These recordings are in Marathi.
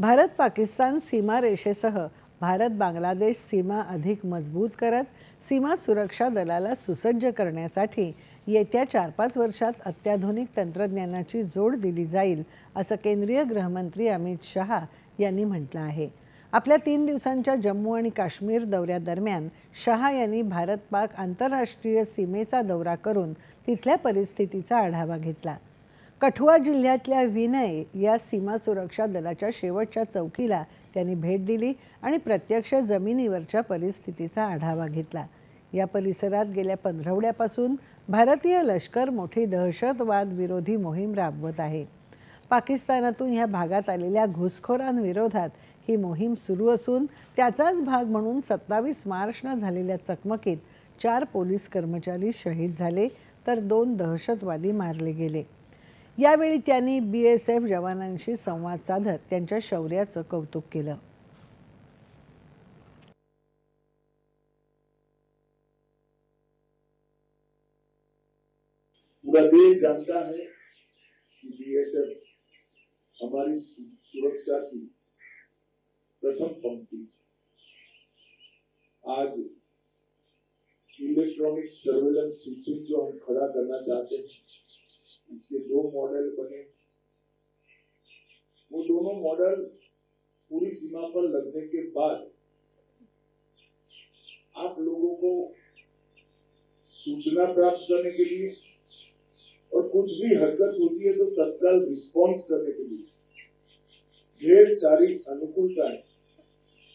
भारत पाकिस्तान सीमारेषेसह भारत बांगलादेश सीमा अधिक मजबूत करत सीमा सुरक्षा दलाला सुसज्ज करण्यासाठी येत्या चार पाच वर्षात अत्याधुनिक तंत्रज्ञानाची जोड दिली जाईल असं केंद्रीय गृहमंत्री अमित शहा यांनी म्हटलं आहे. आपल्या तीन दिवसांच्या जम्मू आणि काश्मीर दौऱ्यादरम्यान शहा यांनी भारत पाक आंतरराष्ट्रीय सीमेचा दौरा करून तिथल्या परिस्थितीचा आढावा घेतला. कठुआ जिल्ह्यातल्या विनय या सीमा सुरक्षा दलाच्या शेवटच्या चौकीला त्यांनी भेट दिली आणि प्रत्यक्ष जमिनीवरच्या परिस्थितीचा आढावा घेतला. या परिसरात गेल्या पंधरवड्यापासून भारतीय लष्कर मोठी दहशतवाद विरोधी मोहीम राबवत आहे. पाकिस्तानातून ह्या भागात आलेल्या घुसखोरांविरोधात ही मोहीम सुरू असून त्याचाच भाग म्हणून सत्तावीस मार्चनं झालेल्या चकमकीत चार पोलीस कर्मचारी शहीद झाले तर दोन दहशतवादी मारले गेले. यावेळी त्यांनी बी एस एफ जवानांशी संवाद साधत त्यांच्या शौर्याचं कौतुक केलं. पूरा देश जानता है कि बीएसएफ हमारी सुरक्षा की प्रथम पंक्ति आज इलेक्ट्रॉनिक सर्वेलेंस सिस्टम जो हम खड़ा करना चाहते हैं इसके दो मॉडल बने। वो दोनों मॉडल पूरी सीमा पर लगने के बाद आप लोगों को सूचना प्राप्त करने के लिए और कुछ भी हरकत होती है तो तत्काल रिस्पॉन्स करने के लिए ढेर सारी अनुकूलताएँ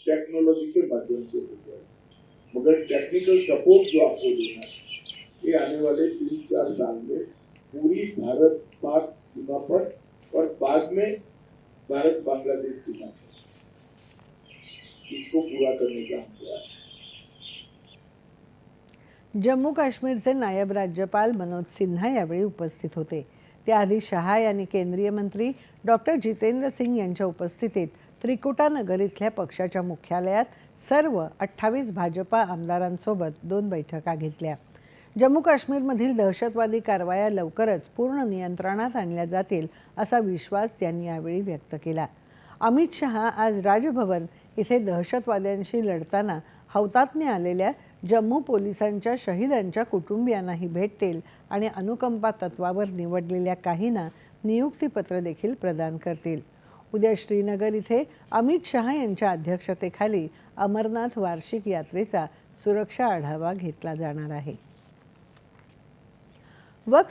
टेक्नोलॉजी के माध्यम से होती है मगर टेक्निकल सपोर्ट जो आपको देना है, ये आने वाले तीन चार साल में पूरी भारत पाक सीमा पर और बाद में भारत बांग्लादेश सीमा पर। इसको पूरा करने का हम प्रयास है। जम्मू काश्मीरचे नायब राज्यपाल मनोज सिन्हा यावेळी उपस्थित होते. त्याआधी शहा यांनी केंद्रीय मंत्री डॉक्टर जितेंद्र सिंग यांच्या उपस्थितीत त्रिकुटानगर इथल्या पक्षाच्या मुख्यालयात सर्व अठ्ठावीस भाजपा आमदारांसोबत दोन बैठका घेतल्या. जम्मू काश्मीरमधील दहशतवादी कारवाया लवकरच पूर्ण नियंत्रणात आणल्या जातील असा विश्वास त्यांनी यावेळी व्यक्त केला. अमित शहा आज राजभवन इथे दहशतवाद्यांशी लढताना हौतात्म्य आलेल्या जम्मू पोलिसांच्या शहीदांच्या कुटुंबियांनाही भेटतील आणि अनुकंपा तत्वावर निवडलेल्या काहींना नियुक्तीपत्र देखील प्रदान करतील. उद्या श्रीनगर इथे अमित शहा यांच्या अध्यक्षतेखाली अमरनाथ वार्षिक यात्रेचा सुरक्षा आढावा घेतला जाणार आहे. Work